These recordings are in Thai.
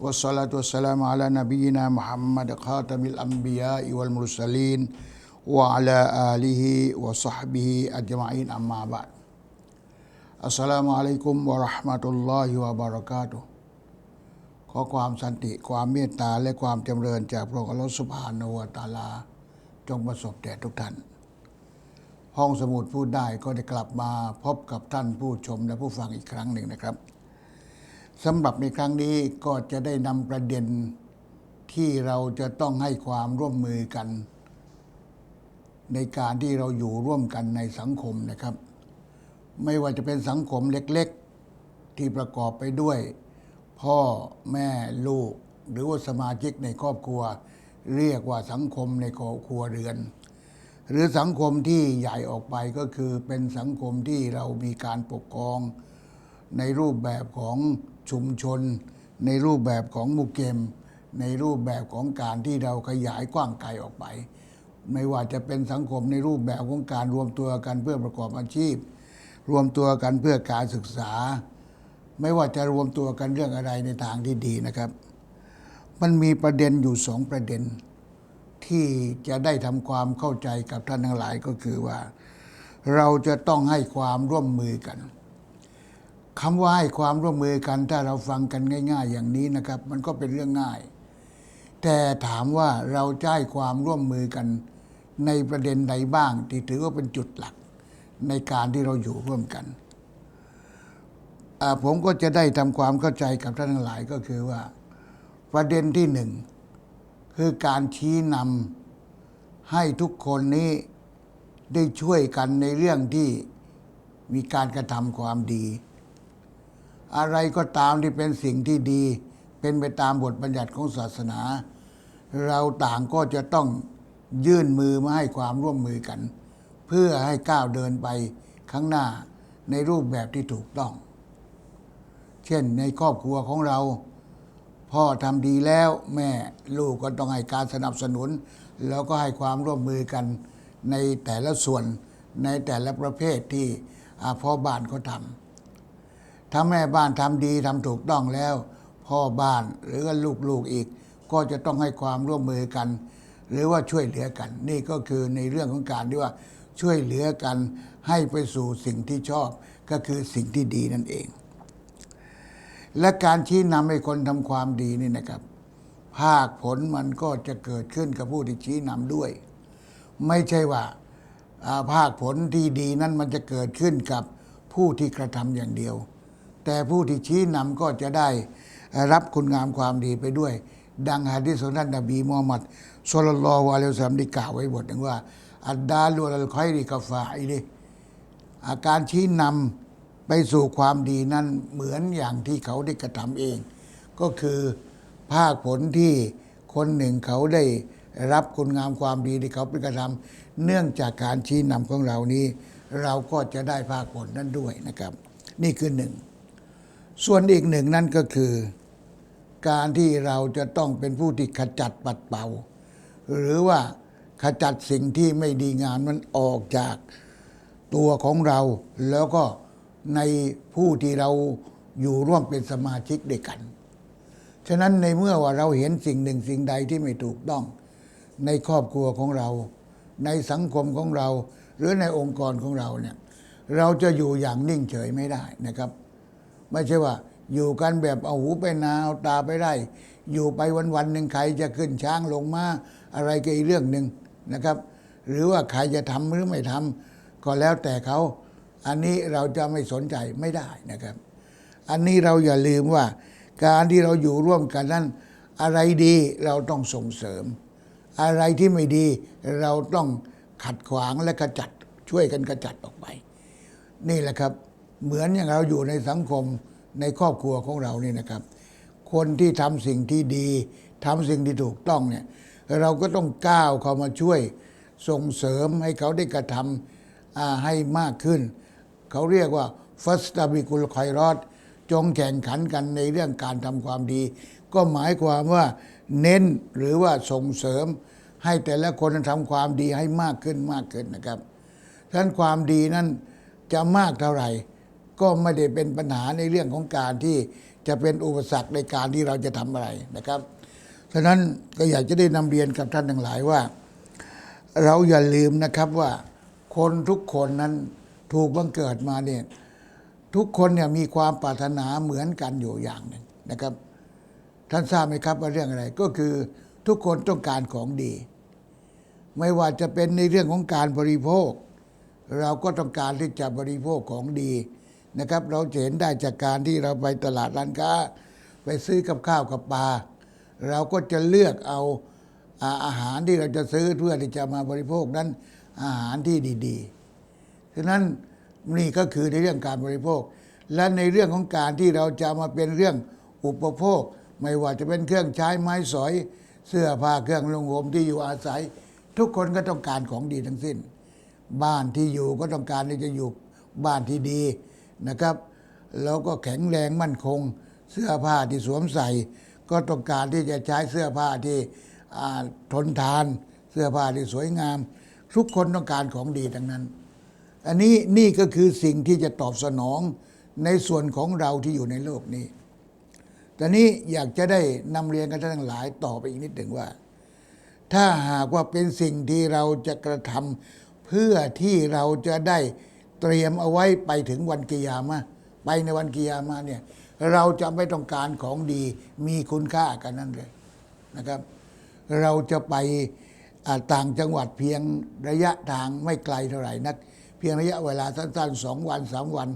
والصلاة والسلام على نبينا محمد خاتم الأنبياء والمرسلين وعلى آله وصحبه أجمعين أما بعد السلام عليكم ورحمة الله وبركاته ขอความสันติความเมตตาและความจำเริญจากพระองค์อัลลอฮฺสุบฮานะฮูวะตะอาลา จงประสบแด่ทุกท่าน ห้องสมุดพูดได้ก็ได้กลับมาพบกับท่านผู้ชมและผู้ฟังอีกครั้งหนึ่งนะครับ สำหรับในครั้งนี้ก็จะได้นำประเด็นที่เราจะต้องให้ความร่วมมือกัน ในการที่เราอยู่ร่วมกันในสังคมนะครับ ไม่ว่าจะเป็นสังคมเล็กๆ ที่ประกอบไปด้วย พ่อแม่ลูก หรือว่าสมาชิกในครอบครัว เรียกว่าสังคมในครอบครัวเรือน หรือสังคมที่ใหญ่ออกไปก็คือเป็นสังคมที่เรามีการปกครองในรูปแบบของ ชุมชน ในรูปแบบของมุเกม ในรูปแบบของการที่เราขยายกว้างไกลออกไป ไม่ว่าจะเป็นสังคมในรูปแบบของการรวมตัวกันเพื่อประกอบอาชีพ รวมตัวกันเพื่อการศึกษา ไม่ว่าจะรวมตัวกันเรื่องอะไรในทางที่ดีนะครับ มันมีประเด็นอยู่สองประเด็น ที่จะได้ทำความเข้าใจกับท่านทั้งหลายก็คือว่า เราจะต้องให้ความร่วมมือกัน คำว่าให้ความร่วมมือกันถ้าเราฟังกันง่าย ๆ อย่างนี้นะครับ มันก็เป็นเรื่องง่าย แต่ถามว่าเราจะให้ความร่วมมือกันในประเด็นใดบ้าง ที่ถือว่าเป็นจุดหลักในการที่เราอยู่ร่วมกันผมก็จะได้ทำความเข้าใจกับท่านทั้งหลายก็คือว่า ประเด็นที่หนึ่งคือการชี้นำให้ทุกคนนี้ได้ช่วยกันในเรื่องที่มีการกระทำความดี อะไรก็ตามที่เป็นสิ่งที่ดี เป็นไปตามบทบัญญัติของศาสนา เราต่างก็จะต้องยื่นมือมาให้ความร่วมมือกัน เพื่อให้ก้าวเดินไปข้างหน้าในรูปแบบที่ถูกต้อง เช่นในครอบครัวของเรา พ่อทำดีแล้วแม่ลูกก็ต้องให้การสนับสนุน แล้วก็ให้ความร่วมมือกันในแต่ละส่วนในแต่ละประเภทที่พ่อบ้านเขาทำ ถ้าแม่บ้านทำดีทำถูกต้องแล้ว พ่อบ้านหรือลูกๆอีก ก็จะต้องให้ความร่วมมือกัน หรือว่าช่วยเหลือกัน นี่ก็คือในเรื่องของการที่ว่าช่วยเหลือกันให้ไปสู่สิ่งที่ชอบ ก็คือสิ่งที่ดีนั่นเอง และการชี้นำให้คนทำความดีนี่นะครับ ภาคผลมันก็จะเกิดขึ้นกับผู้ที่ชี้นำด้วย ไม่ใช่ว่าอ่าภาคผลที่ดีนั้นมันจะเกิดขึ้นกับผู้ที่กระทำอย่างเดียว แต่ผู้ที่ชี้นำก็จะได้รับคุณงามความดีไปด้วย ดังฮะดิษของท่านนบีมูฮัมมัดสุลลัลลอฮุอะลัยฮิวะซัมได้กล่าวไว้บทหนึ่งว่า อัดดาลูอัลคอยริกาฟาอิลิอาการชี้นำไปสู่ความดีนั้นเหมือนอย่างที่เขาได้กระทำเอง ก็คือภาคผลที่คนหนึ่งเขาได้รับคุณงามความดีที่เขาไปกระทำเนื่องจากการชี้นำของเรานี้ เราก็จะได้ภาคผลนั้นด้วยนะครับ นี่คือหนึ่ง ส่วนอีกหนึ่งนั่นก็คือ การที่เราจะต้องเป็นผู้ที่ขจัดปัดเป่า หรือว่าขจัดสิ่งที่ไม่ดีงามมันออกจากตัวของเรา แล้วก็ในผู้ที่เราอยู่ร่วมเป็นสมาชิกด้วยกัน ฉะนั้นในเมื่อว่าเราเห็นสิ่งหนึ่งสิ่งใดที่ไม่ถูกต้อง ในครอบครัวของเรา ในสังคมของเรา หรือในองค์กรของเราเนี่ยเราจะอยู่อย่างนิ่งเฉยไม่ได้นะครับ ไม่ใช่ว่า อยู่กันแบบเอาหูไปนาเอาตาไปไร่อยู่ไปวันวันๆหนึ่งใครจะขึ้นช้างลงมาอะไรก็อีกเรื่องหนึ่งนะครับ หรือว่าใครจะทำหรือไม่ทำก็แล้วแต่เขาอันนี้เราจะไม่สนใจไม่ได้นะครับ อันนี้เราอย่าลืมว่า การที่เราอยู่ร่วมกันนั้น อะไรดีเราต้องส่งเสริม อะไรที่ไม่ดีเราต้องขัดขวางและกระจัดช่วยกันกระจัดออกไป นี่แหละครับ เหมือนอย่างเราอยู่ในสังคมในครอบครัวของเรานี่นะครับ คนที่ทำสิ่งที่ดีทำสิ่งที่ถูกต้องเนี่ยเราก็ต้องก้าวเขามาช่วยส่งเสริมให้เขาได้กระทำให้มากขึ้น เขาเรียกว่าฟัสตาบิกุลคอยรอดจงแข่งขันกันในเรื่องการทำความดี ก็หมายความว่าเน้นหรือว่าส่งเสริม ให้แต่ละคนทำความดีให้มากขึ้นมากขึ้นนะครับฉะนั้นความดีนั้นจะมากเท่าไหร่ ก็ไม่ได้เป็นปัญหาในเรื่องของการที่จะเป็นอุปสรรคในการที่เราจะทำอะไรนะครับฉะนั้นก็อยากจะได้นำเรียนกับท่านทั้งหลายว่า เราอย่าลืมนะครับว่าคนทุกคนนั้นถูกบังเกิดมาเนี่ยทุกคนเนี่ยมีความปรารถนาเหมือนกันอยู่อย่างหนึ่งนะครับ ท่านทราบไหมครับว่าเรื่องอะไรก็คือทุกคนต้องการของดี ไม่ว่าจะเป็นในเรื่องของการบริโภค เราก็ต้องการที่จะบริโภคของดี นะครับ เราเห็นได้จากการที่เราไปตลาดร้านค้า ไปซื้อกับข้าวกับปลาเราก็จะเลือกเอาอาอาหารที่เราจะซื้อเพื่อที่จะมาบริโภคนั้นอาหารที่ดีๆฉะนั้นนี่ก็คือในเรื่องการบริโภค และในเรื่องของการที่เราจะมาเป็นเรื่องอุปโภค ไม่ว่าจะเป็นเครื่องใช้ไม้สอย เสื้อผ้าเครื่องลงห่มที่อยู่อาศัย ทุกคนก็ต้องการของดีทั้งสิ้น บ้านที่อยู่ก็ต้องการที่จะอยู่บ้านที่ดี นะครับ แล้วก็แข็งแรงมั่นคง เสื้อผ้าที่สวมใส่ ก็ต้องการที่จะใช้เสื้อผ้าที่ทนทานเสื้อผ้าที่สวยงาม ทุกคนต้องการของดีทั้งนั้น อันนี้นี่ก็คือสิ่งที่จะตอบสนองในส่วนของเราที่อยู่ในโลกนี้แต่นี้อยากจะได้นำเรียนกันทั้งหลายต่อไปอีกนิดหนึ่งว่า ถ้าหากว่าเป็นสิ่งที่เราจะกระทำเพื่อที่เราจะได้ ตรียมเอาไว้ไปถึงวันกิยามะไปในวันกิยามะเนี่ยเราจะไม่ต้องการของดีมีคุณค่ากันนั่นเลยนะครับ เราจะไปต่างจังหวัดเพียงระยะทางไม่ไกลเท่าไหร่นัก เพียงระยะเวลาสั้นๆสองวันสามวัน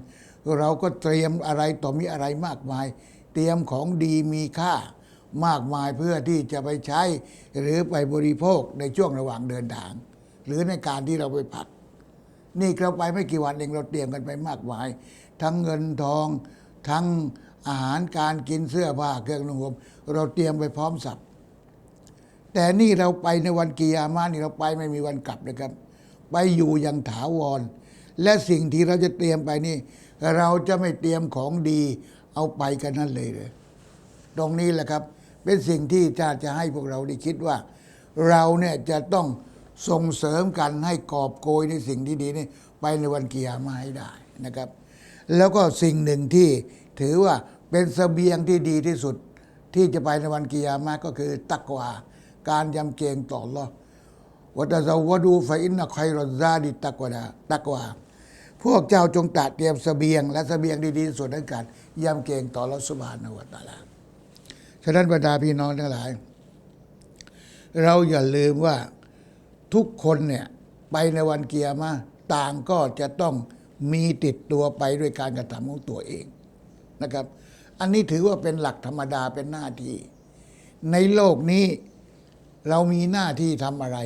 เราก็เตรียมอะไรต่อมีอะไรมากมาย เตรียมของดีมีค่ามากมายเพื่อที่จะไปใช้หรือไปบริโภคในช่วงระหว่างเดินทาง หรือในการที่เราไปพัก นี่เราไปไม่กี่วันเองเราเตรียมกันไปมากมาย ทั้งเงินทอง ทั้งอาหารการกินเสื้อผ้าเครื่องนุ่งห่มเราเตรียมไปพร้อมสับแต่นี่เราไปในวันกิยามานี่เราไปไม่มีวันกลับนะครับ ไปอยู่อย่างถาวร และสิ่งที่เราจะเตรียมไปนี่ เราจะไม่เตรียมของดี เอาไปกันนั่นเลยเลย ตรงนี้แหละครับ เป็นสิ่งที่จะจะให้พวกเราได้คิดว่า เราเนี่ยจะต้อง ส่งเสริมกันให้กอบโกยในสิ่งที่ดีนี่ไปในวันกิยามาให้ได้นะครับ แล้วก็สิ่งหนึ่งที่ถือว่าเป็นเสบียงที่ดีที่สุดที่จะไปในวันกิยามาก็คือตักวา การยำเกรงต่ออัลลอวัตซาวดูฟอินนะคอยรซาดิตักวาตักวา พวกเจ้าจงตระเตรียมเสบียง และเสบียงดีๆที่สุดในการยำเกรงต่ออัลลอสุบานวะตาลาฉะนั้นบรรดาพี่น้องทั้งหลาย เราอย่าลืมว่า ทุกคนเนี่ยไปในวันเกียร์มาต่างก็จะต้องมีติดตัวไปด้วยการกระทำของตัวเองนะครับ อันนี้ถือว่าเป็นหลักธรรมดาเป็นหน้าที่ ในโลกนี้เรามีหน้าที่ทำอะไร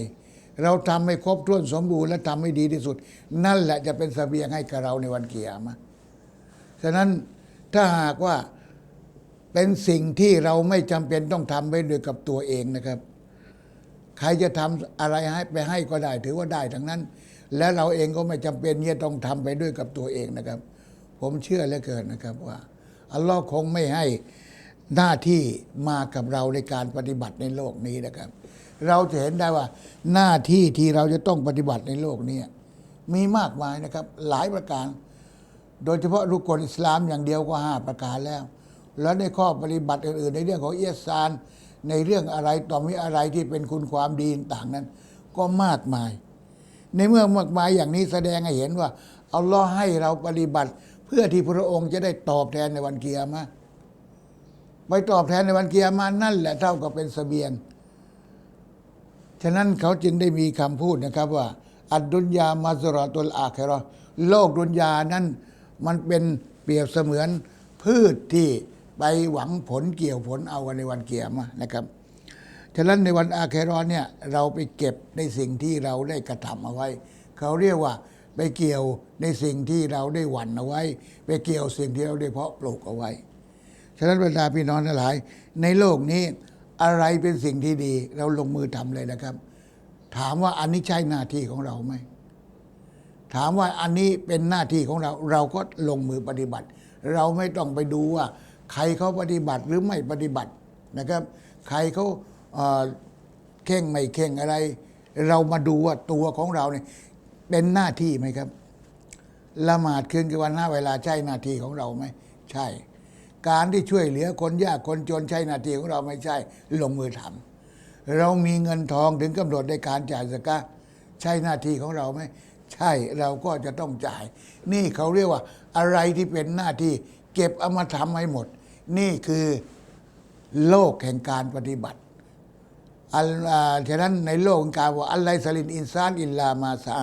เราทำให้ครบถ้วนสมบูรณ์และทำให้ดีที่สุด นั่นแหละจะเป็นเสบียงให้กับเราในวันเกียร์มาฉะนั้นถ้าหากว่าเป็นสิ่งที่เราไม่จำเป็นต้องทำไปด้วยกับตัวเองนะครับ ครจะทำอะไรให้ไปให้ก็ได้ ถือว่าได้ทั้งนั้น และเราเองก็ไม่จำเป็นที่จะต้องทำไปด้วยกับตัวเองนะครับ ผมเชื่อเหลือเกินนะครับว่า อัลลอฮ์คงไม่ให้หน้าที่มากับเราในการปฏิบัติในโลกนี้นะครับ เราจะเห็นได้ว่าหน้าที่ที่เราจะต้องปฏิบัติในโลกนี้มีมากมายนะครับ หลายประการ โดยเฉพาะรุกลอิสลามอย่างเดียวก็ห้าประการแล้ว แล้วในข้อปฏิบัติอื่นๆ ในเรื่องของเอียซาน ในเรื่องอะไรต่อมีอะไรที่เป็นคุณความดีต่างนั้น ก็มากมาย ในเมื่อมากมายอย่างนี้แสดงให้เห็นว่าอัลลอฮ์ให้เราปฏิบัติ เพื่อที่พระองค์จะได้ตอบแทนในวันเกียร์มาไปตอบแทนในวันเกียร์มานั่นแหละเท่ากับเป็นเสบียง ฉะนั้นเขาจึงได้มีคำพูดนะครับว่า อัดดุนยามาสรอตุลอาคราโลกดุนยานั้นมันเป็นเปรียบเสมือนพืชที่ ไปหวังผลเกี่ยวผลเอากันในวันเกียรมานะครับฉะนั้นในวันอาเครอนเนี่ยเราไปเก็บในสิ่งที่เราได้กระทำเอาไว้ เขาเรียกว่าไปเกี่ยวในสิ่งที่เราได้หวั่นเอาไว้ ไปเกี่ยวสิ่งที่เราได้เพาะปลูกเอาไว้ ฉะนั้นบรรดาพี่น้องทั้งหลาย ในโลกนี้อะไรเป็นสิ่งที่ดี เราลงมือทำเลยนะครับ ถามว่าอันนี้ใช่หน้าที่ของเราไหมถามว่าอันนี้เป็นหน้าที่ของเรา เราก็ลงมือปฏิบัติ เราไม่ต้องไปดูว่า ใครเขาปฏิบัติหรือไม่ปฏิบัตินะครับ ใครเขาเข่งไม่เข่งอะไร เรามาดูว่าตัวของเราเนี่ยเป็นหน้าที่ไหมครับละหมาดคืนกวันหน้าเวลาใช่หน้าที่ของเราไหมใช่ การที่ช่วยเหลือคนยากคนจนใช่หน้าที่ของเราไม่ใช่ ลงมือทำเรามีเงินทองถึงกำหนดในการจ่ายสกาใช่หน้าที่ของเราไหมใช่เราก็จะต้องจ่าย นี่เขาเรียกว่าอะไรที่เป็นหน้าที่ เก็บเอามาทำให้หมด นี่คือโลกแห่งการปฏิบัติอัลฉะนั้นในโลกของการว่าอัลไลสลินอินซานอิลลามาซา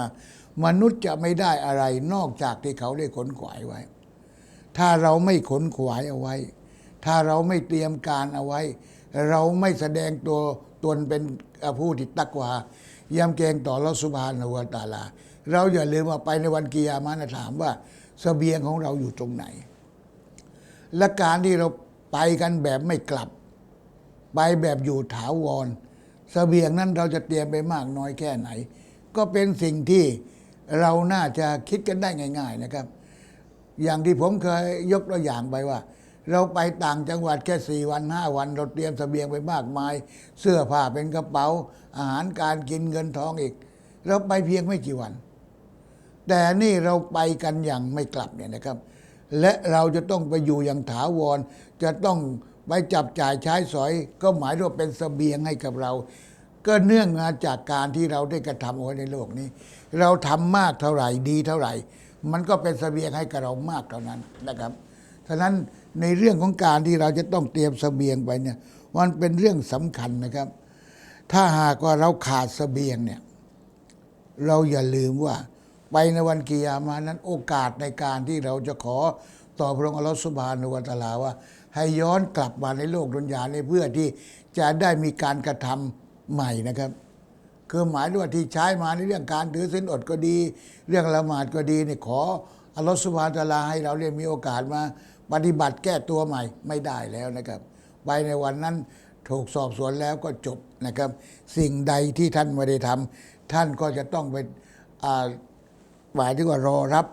มนุษย์จะไม่ได้อะไรนอกจากที่เขาได้ขนขวายไว้ ถ้าเราไม่ขนขวายเอาไว้ ถ้าเราไม่เตรียมการเอาไว้ เราไม่แสดงตัวตนเป็นผู้ที่ตักวายำเกงต่อลอสุบานหัวตาลา เราอย่าลืมว่าไปในวันกิยามานะถามว่าเสบียงของเราอยู่ตรงไหน และการที่เราไปกันแบบไม่กลับ ไปแบบอยู่ถาวรเสบียงนั้นเราจะเตรียมไปมากน้อยแค่ไหน ก็เป็นสิ่งที่เราน่าจะคิดกันได้ง่าย ๆนะครับ อย่างที่ผมเคยยกตัวอย่างไปว่า เราไปต่างจังหวัดแค่สี่วันห้าวัน เราเตรียมเสบียงไปมากมาย เสื้อผ้าเป็นกระเป๋า อาหารการกินเงินทองอีก เราไปเพียงไม่กี่วัน แต่นี่เราไปกันอย่างไม่กลับเนี่ยนะครับ และเราจะต้องไปอยู่อย่างถาวร จะต้องไปจับจ่ายใช้สอย ก็หมายถึงว่าเป็นเสบียงให้กับเรา ก็เนื่องมาจากการที่เราได้กระทำเอาไว้ในโลกนี้ เราทำมากเท่าไหร่ดีเท่าไหร่ มันก็เป็นเสบียงให้กับเรามากเท่านั้นนะครับฉะนั้นในเรื่องของการที่เราจะต้องเตรียมเสบียงไปเนี่ยมันเป็นเรื่องสำคัญนะครับ ถ้าหากว่าเราขาดเสบียงเนี่ยเราอย่าลืมว่า ไปในวันกิยามานั้นโอกาสในการที่เราจะขอต่อพระองค์อัลลอฮฺสุบฮานุวะตะอาลาว่า ให้ย้อนกลับมาในโลกดุนยาในเพื่อที่จะได้มีการกระทำใหม่นะครับ คือหมายว่าที่ใช้มาในเรื่องการถือศีลอดก็ดี เรื่องละหมาดก็ดีเนี่ยขออัลลอฮฺสุบฮานะฮูวตะอาลาให้เราเนี่ยมีโอกาสมาปฏิบัติแก้ตัวใหม่ไม่ได้แล้วนะครับไปในวันนั้นถูกสอบสวนแล้วก็จบนะครับ สิ่งใดที่ท่านไม่ได้ทำท่านก็จะต้องไปอ่า หมายถึงว่ารอรับ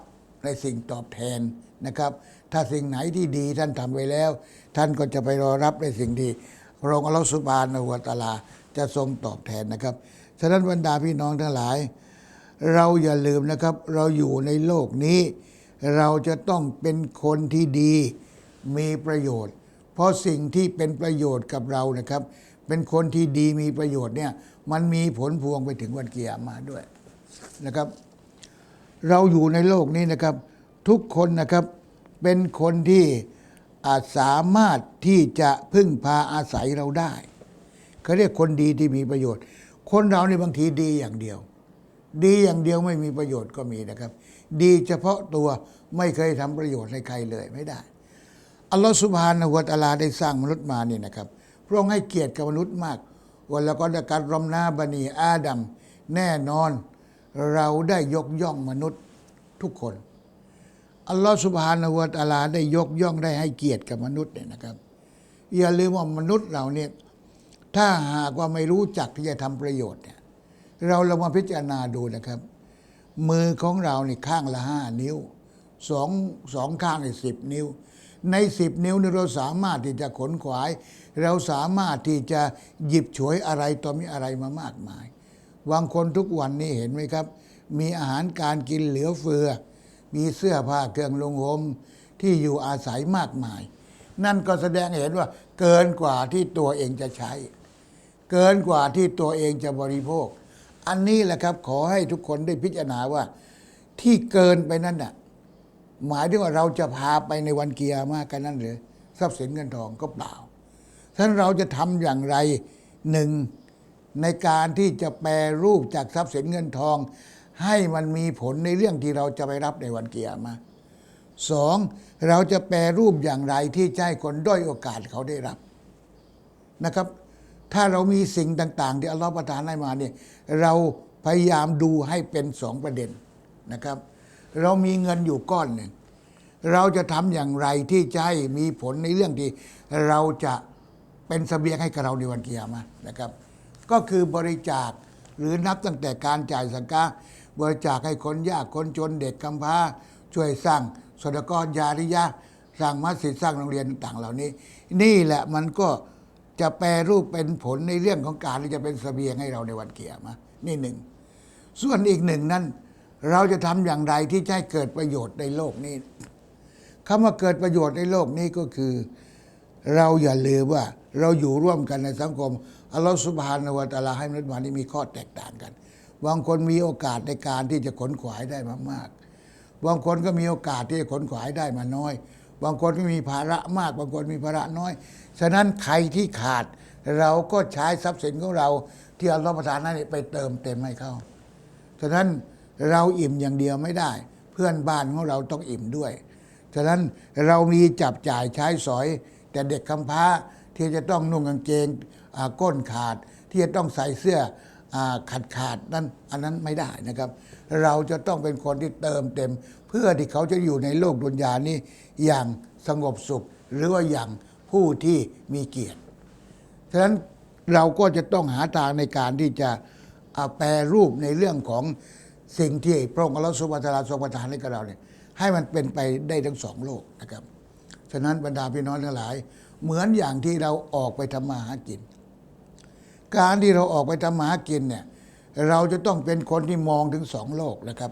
ในสิ่งตอบแทนนะครับ ถ้าสิ่งไหนที่ดีท่านทำไว้แล้ว ท่านก็จะไปรอรับในสิ่งที่พระองค์อัลลอฮฺสุบานนะฮุวตาลาจะทรงตอบแทนนะครับฉะนั้นบรรดาพี่น้องทั้งหลาย เราอย่าลืมนะครับ เราอยู่ในโลกนี้ เราจะต้องเป็นคนที่ดีมีประโยชน์ เพราะสิ่งที่เป็นประโยชน์กับเรานะครับ เป็นคนที่ดีมีประโยชน์เนี่ยมันมีผลพวงไปถึงวันเกียรมาด้วยนะครับ เราอยู่ในโลกนี้นะครับ ทุกคนนะครับเป็นคนที่อาจสามารถที่จะพึ่งพาอาศัยเราได้เขาเรียกคนดีที่มีประโยชน์ คนเราในบางทีดีอย่างเดียว ดีอย่างเดียวไม่มีประโยชน์ก็มีนะครับ ดีเฉพาะตัวไม่เคยทำประโยชน์ให้ใครเลยไม่ได้อัลลอฮฺสุบฮานะฮูวะตะอาลาได้สร้างมนุษย์มานี่นะครับพระองค์ให้เกียรติกับมนุษย์มากวันแล้วก็ได้การรอมนาบันีอาดัมแน่นอน เราได้ยกย่องมนุษย์ทุกคน อัลลอฮฺสุบฮานะฮูวะตะอาลาได้ยกย่องได้ให้เกียรติกับมนุษย์เนี่ยนะครับ อย่าลืมว่ามนุษย์เราเนี่ยถ้าหากว่าไม่รู้จักที่จะทำประโยชน์เนี่ยเราเรามาพิจารณาดูนะครับ มือของเราเนี่ข้างละห้านิ้วสองสองข้างในสิบนิ้ว ในสิบนิ้วนี่เราสามารถที่จะขนขวาย เราสามารถที่จะหยิบฉวยอะไรต่อมีอะไรมามากมาย บางคนทุกวันนี้เห็นไหมครับ มีอาหารการกินเหลือเฟือ มีเสื้อผ้าเครื่องลงห่มที่อยู่อาศัยมากมาย นั่นก็แสดงเห็นว่าเกินกว่าที่ตัวเองจะใช้ เกินกว่าที่ตัวเองจะบริโภค อันนี้แหละครับขอให้ทุกคนได้พิจารณาว่า ที่เกินไปนั่นน่ะหมายถึงว่าเราจะพาไปในวันเกียร์มากันนั่นหรือทรัพย์สินเงินทองก็เปล่าฉะนั้นเราจะทำอย่างไรหนึ่ง ในการที่จะแปรรูปจากทรัพย์สินเงินทอง ให้มันมีผลในเรื่องที่เราจะไปรับในวันเกียร์มาสองเราจะแปรรูปอย่างไรที่จะให้คนด้อยโอกาสเขาได้รับนะครับ ถ้าเรามีสิ่งต่าง ๆ ที่อัลลอฮฺประทานให้มาเนี่ยเราพยายามดูให้เป็นสองประเด็นนะครับ เรามีเงินอยู่ก้อนหนึ่งเราจะทำอย่างไรที่จะให้มีผลในเรื่องที่ เราจะเป็นเสบียงให้กับเราในวันเกียรมานะครับ ก็คือบริจาคหรือนับตั้งแต่การจ่ายสังฆะบริจาคให้คนยากคนจนเด็กกำพร้า ช่วยสร้างสดกรยาริยะ สร้างมัสยิดสร้างโรงเรียนต่างเหล่านี้ นี่แหละมันก็จะแปรรูปเป็นผลในเรื่องของการที่จะเป็นเสบียงให้เราในวันเกียรมานี่หนึ่ง ส่วนอีกหนึ่งนั้น เราจะทำอย่างไรที่จะให้เกิดประโยชน์ในโลกนี้คำว่าเกิดประโยชน์ในโลกนี้ก็คือ เราอย่าลืมว่าเราอยู่ร่วมกันในสังคม อัลลอฮฺสุบฮานาวะตะอาลาให้มนุษย์มานี่มีข้อแตกต่างกัน บางคนมีโอกาสในการที่จะขนขวายได้มามากๆ บางคนก็มีโอกาสที่จะขนขวายได้มาน้อย บางคนก็มีภาระมาก บางคนมีภาระน้อย ฉะนั้นใครที่ขาดเราก็ใช้ทรัพย์สินของเราที่อัลลอฮฺประทานนั้นไปเติมเต็มให้เขาฉะนั้นเราอิ่มอย่างเดียวไม่ได้ เพื่อนบ้านของเราต้องอิ่มด้วย ฉะนั้นเรามีจับจ่ายใช้สอย แต่เด็กกำพร้าที่จะต้องนุ่งกางเกง ก้นขาดที่จะต้องใส่เสื้ออขาดขาดนั้นอันนั้นไม่ได้นะครับ เราจะต้องเป็นคนที่เติมเต็ม เพื่อที่เขาจะอยู่ในโลกดุนยานี้อย่างสงบสุข หรือว่าอย่างผู้ที่มีเกียรติฉะนั้นเราก็จะต้องหาทางในการที่จะแปรรูปในเรื่องของสิ่งที่พระองค์อัลลอฮฺสุบฮานะฮูวะตลาทรงประทานให้กับเราเนี่ยให้มันเป็นไปได้ทั้งสองโลกนะครับ ฉะนั้นบรรดาพี่น้องทั้งหลาย เหมือนอย่างที่เราออกไปทำมาหากิน การที่เราออกไปทำมาหากินเนี่ยเราจะต้องเป็นคนที่มองถึงสองโลกนะครับ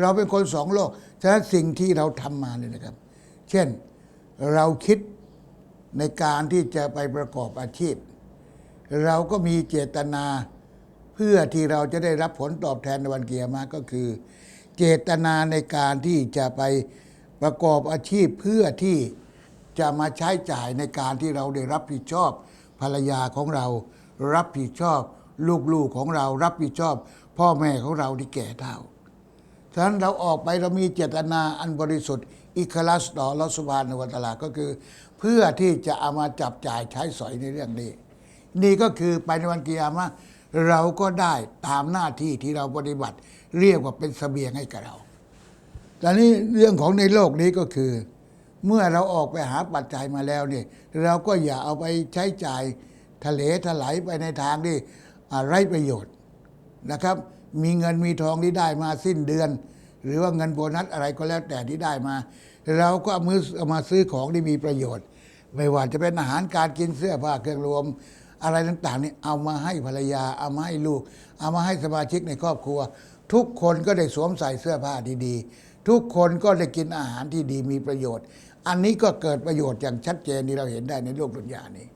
เราเป็นคนสองโลกฉะนั้นสิ่งที่เราทำมาเนี่ยนะครับ เช่นเราคิดในการที่จะไปประกอบอาชีพ เราก็มีเจตนาเพื่อที่เราจะได้รับผลตอบแทนในวันเกียร์มาก็คือ เจตนาในการที่จะไปประกอบอาชีพเพื่อที่จะมาใช้จ่ายในการที่เราได้รับผิดชอบภรรยาของเรา รับผิดชอบ ลูกๆของเรารับผิดชอบ พ่อแม่ของเราที่แก่เฒ่าฉะนั้นเราออกไปเรามีเจตนาอันบริสุทธิ์อิคลัสต่อลอสุบานในวัตลาก็คือ เพื่อที่จะเอามาจับจ่ายใช้สอยในเรื่องนี้ นี่ก็คือไปในวันกิยามะเราก็ได้ตามหน้าที่ที่เราปฏิบัติ เรียกว่าเป็นเสบียงให้กับเราแต่นี้เรื่องของในโลกนี้ก็คือ เมื่อเราออกไปหาปัจจัยมาแล้วเนี่ยเราก็อย่าเอาไปใช้จ่าย ทะเลถลายไปในทางที่ไร้ประโยชน์นะครับ มีเงินมีทองที่ได้มาสิ้นเดือน หรือว่าเงินโบนัสอะไรก็แล้วแต่ที่ได้มา เราก็เอามือเอามาซื้อของที่มีประโยชน์ ไม่ว่าจะเป็นอาหารการกินเสื้อผ้าเครื่องรวมอะไรต่างๆนี่เอามาให้ภรรยา เอามาให้ลูก เอามาให้สมาชิกในครอบครัว ทุกคนก็ได้สวมใส่เสื้อผ้าดีๆ ทุกคนก็ได้กินอาหารที่ดีมีประโยชน์ อันนี้ก็เกิดประโยชน์อย่างชัดเจนที่เราเห็นได้ในโลกดุนยานี้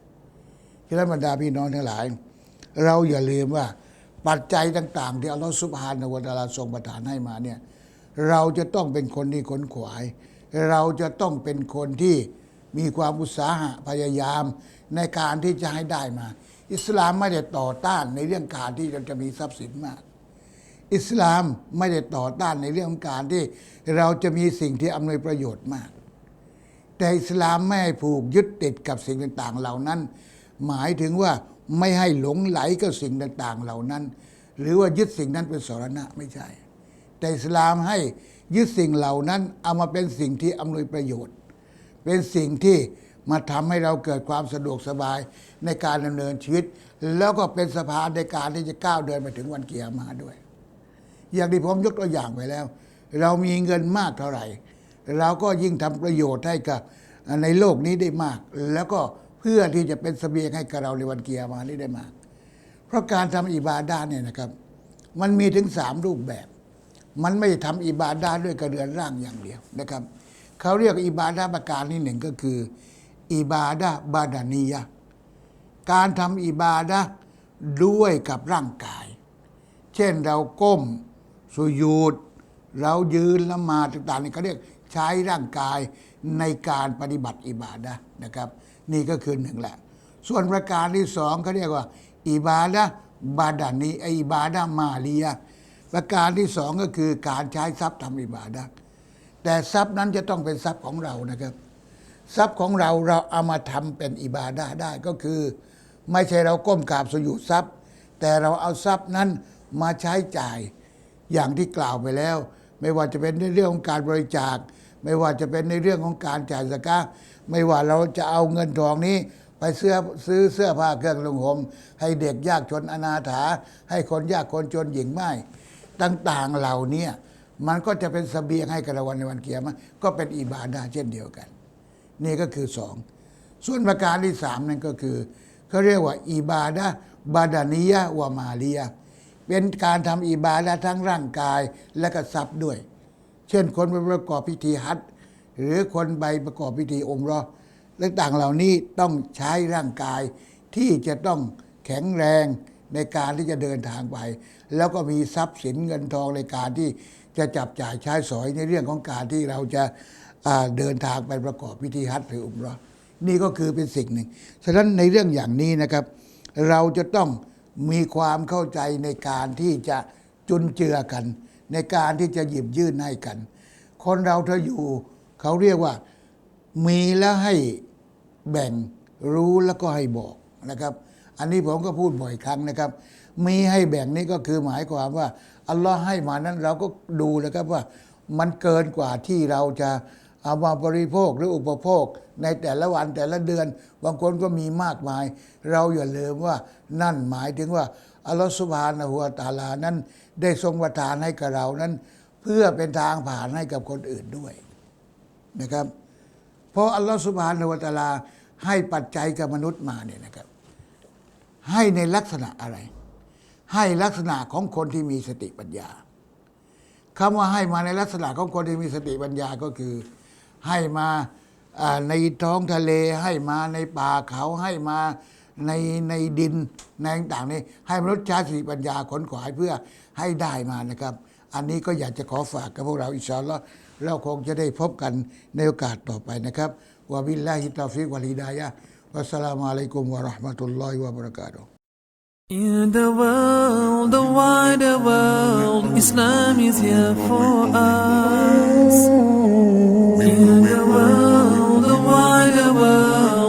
ฉะนั้นบรรดาพี่น้องทั้งหลาย เราอย่าลืมว่าปัจจัยต่าง ๆ ที่อัลลอฮฺสุบฮานะวะตาลาทรงประทานให้มาเนี่ยเราจะต้องเป็นคนที่ขนขวาย เราจะต้องเป็นคนที่มีความอุตสาหะพยายามในการที่จะให้ได้มา อิสลามไม่ได้ต่อต้านในเรื่องการที่เราจะมีทรัพย์สินมาก อิสลามไม่ได้ต่อต้านในเรื่องของการที่เราจะมีสิ่งที่อำนวยประโยชน์มาก แต่อิสลามไม่ผูกยึดติดกับสิ่งต่างๆ เหล่านั้น หมายถึงว่าไม่ให้หลงไหลกับสิ่งต่างๆ เหล่านั้น หรือว่ายึดสิ่งนั้นเป็นสรณะไม่ใช่ แต่อิสลามให้ยึดสิ่งเหล่านั้นเอามาเป็นสิ่งที่อำนวยประโยชน์ เป็นสิ่งที่มาทำให้เราเกิดความสะดวกสบายในการดำเนินชีวิต แล้วก็เป็นสะพานในการที่จะก้าวเดินไปถึงวันเกียรมาด้วย อย่างที่ผมยกตัวอย่างไปแล้ว เรามีเงินมากเท่าไหร่ เราก็ยิ่งทำประโยชน์ให้กับในโลกนี้ได้มาก แล้วก็ พื่อที่จะเป็นเสบียงให้กับเราในวันเกียรมานี้ได้มากเพราะการทำอิบาดาเนี่ยนะครับ มันมีถึงสามรูปแบบ มันไม่ได้ทำอิบาดาด้วยกระเรือนร่างอย่างเดียวนะครับ เขาเรียกอิบาดาประการที่หนึ่งก็คืออิบาดาบาดานียะการทำอิบาดะห์ด้วยกับร่างกาย เช่นเราก้มสุญูดเรายืนละหมาดต่างๆนี่เขาเรียกใช้ร่างกายในการปฏิบัติอิบาดะนะครับ นี่ก็คือหนึ่งแหละ ส่วนประการที่สองเขาเรียกว่า อิบาดะบาดานีไออิบาดะมาเลียประการที่สองก็คือการใช้ทรัพย์ทำอิบาดะแต่ทรัพย์นั้นจะต้องเป็นทรัพย์ของเรานะครับ ทรัพย์ของเราเราเอามาทำเป็นอิบาดะได้ก็คือ ไม่ใช่เราก้มกราบสุญูทรัพย์ แต่เราเอาทรัพย์นั้นมาใช้จ่ายอย่างที่กล่าวไปแล้ว ไม่ว่าจะเป็นในเรื่องของการบริจาค ไม่ว่าจะเป็นในเรื่องของการจ่ายสกาไม่ว่าเราจะเอาเงินทองนี้ ไปเสื้อซื้อเสื้อผ้าเครื่องนุ่งห่มให้เด็กยากจนอนาถา ให้คนยากคนจนหญิงไม่ต่างๆเหล่านี้มันก็จะเป็นเสบียงให้กับเราวันในวันเกียรติก็เป็นอิบาดาเช่นเดียวกัน นี่ก็คือสองส่วนประการที่สามนั่นก็คือเขาเรียกว่าอิบาดะบาดานียะวามาลียะเป็นการทำอิบาดะทั้งร่างกายและก็ทรัพย์ด้วย ช่นคนไปประกอบพิธีฮัจญ์หรือคนไปประกอบพิธีอมรอและต่างเหล่านี้ต้องใช้ร่างกายที่จะต้องแข็งแรงในการที่จะเดินทางไป แล้วก็มีทรัพย์สินเงินทองในการที่จะจับจ่ายใช้สอยในเรื่องของการที่เราจะเดินทางไปประกอบพิธีฮัจญ์หรืออุมรอนี่ก็คือเป็นสิ่งหนึ่ง ฉะนั้นในเรื่องอย่างนี้นะครับ เราจะต้องมีความเข้าใจในการที่จะจุนเจือกัน ในการที่จะหยิบยื่นให้กัน คนเราถ้าอยู่เขาเรียกว่า มีแล้วให้แบ่งรู้แล้วก็ให้บอกนะครับ อันนี้ผมก็พูดบ่อยครั้งนะครับ มีให้แบ่งนี่ก็คือหมายความว่าอัลลอฮ์ให้มานั้นเราก็ดูนะครับว่ามันเกินกว่าที่เราจะเอามาบริโภคหรืออุปโภค ในแต่ละวันแต่ละเดือน บางคนก็มีมากมาย เราอย่าลืมว่านั่นหมายถึงว่า อัลลอฮฺสุบฮานะฮูวตาลานั้น ได้ทรงประทานให้กับเรานั้น เพื่อเป็นทางผ่านให้กับคนอื่นด้วยนะครับ เพราะอัลลอฮฺสุบฮานะฮูวตาลาให้ปัจจัยกับมนุษย์มาเนี่ยนะครับ ให้ในลักษณะอะไร ให้ลักษณะของคนที่มีสติปัญญาคำว่าให้มาในลักษณะของคนที่มีสติปัญญาก็คือ ให้มาในท้องทะเลให้มาในป่าเขาให้มา ในในดินในต่างๆนี้ให้มนุษย์ใช้สติปัญญาขนขวายเพื่อให้ได้มานะครับ อันนี้ก็อยากจะขอฝากกับพวกเราอิชาลอเราคงจะได้พบกันในโอกาสต่อไปนะครับวะบิลลาฮิตตอฟิกวะลิดายะวัสสลามุอะลัยกุมวะราะห์มะตุลลอฮิวะบะเราะกาตุฮ์ In the world, the wider world, Islam is here for us. In the world, the wider world,